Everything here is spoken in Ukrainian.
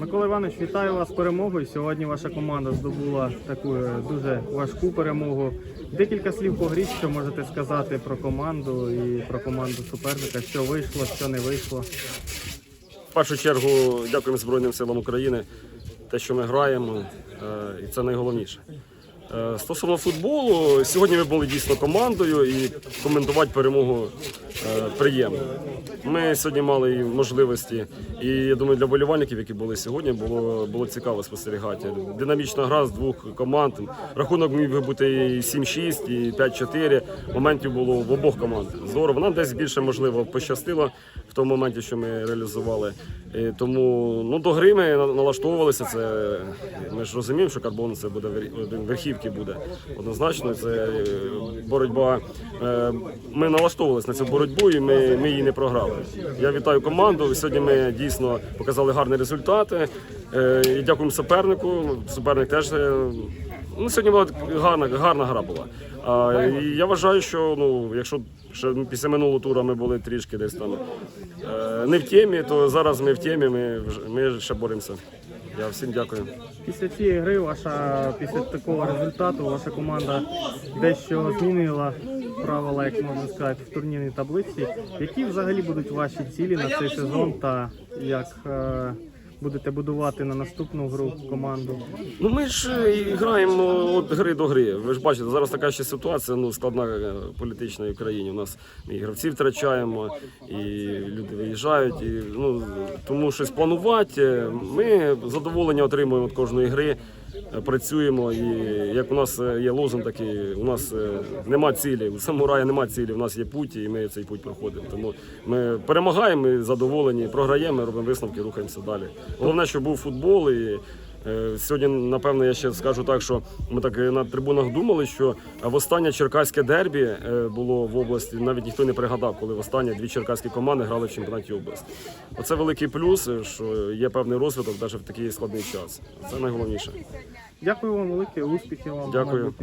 Микола Іванович, вітаю вас з перемогою. Сьогодні ваша команда здобула таку е, дуже важку перемогу. Декілька слів по грі, що можете сказати про команду і про команду суперника, що вийшло, що не вийшло. В першу чергу дякуємо Збройним силам України, те, що ми граємо, е, і це найголовніше. Е, Стосовно футболу, сьогодні ми були дійсно командою і коментувати перемогу е, приємно. Ми сьогодні мали можливості, і я думаю, для болівальників, які були сьогодні, було, було цікаво спостерігати. Динамічна гра з двох команд. Рахунок міг би бути і 7-6, і 5-4. Моментів було в обох команд. Здорово. Нам десь більше можливо пощастило в тому моменті, що ми реалізували. І тому ну, до гри ми налаштовувалися. Це ми ж розуміємо, що карбон це буде вер- верхівки буде. Однозначно, це е, боротьба. Е, Ми налаштовувалися на цю боротьбу і ми, ми її не програли. Я вітаю команду. Сьогодні ми дійсно показали гарні результати. Е, І дякуємо супернику. Суперник теж. Ну, сьогодні була гарна, гарна гра була. А, і я вважаю, що ну, якщо ще після минулого тура ми були трішки десь там е, не в темі, то зараз ми в темі, ми, ми ще боремося. Я всім дякую. Після цієї гри, ваша після такого результату, ваша команда дещо змінила правила, як можна сказати, в турнірній таблиці. Які взагалі будуть ваші цілі на цей сезон та як е, будете будувати на наступну гру команду? Ну ми ж е, граємо від гри до гри. Ви ж бачите, зараз така ще ситуація ну, складна е, політична в країні. У нас і гравці втрачаємо, і люди виїжджають. І, ну, тому щось планувати. е, Ми задоволення отримуємо від кожної гри. Працюємо, і як у нас е, є лозунг такий, у нас е, нема цілі, у самурая нема цілі, у нас є путь, і ми цей путь проходимо. Тому ми перемагаємо, ми задоволені, програємо, робимо висновки, рухаємося далі. Головне, щоб був футбол і Сьогодні, напевно, я ще скажу так, що ми так е, на трибунах думали, що востаннє черкаське дербі е, було в області. Навіть ніхто не пригадав, коли востаннє дві черкаські команди грали в чемпіонаті області. Оце великий плюс, е, що є певний розвиток навіть в такий складний час. Це найголовніше. Дякую вам велике, успіхів вам. Дякую.